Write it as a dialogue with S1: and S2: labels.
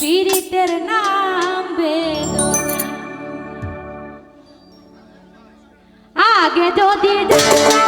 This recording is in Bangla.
S1: পীড়িতের নাম বেদনা। আগে যদি জানতাম,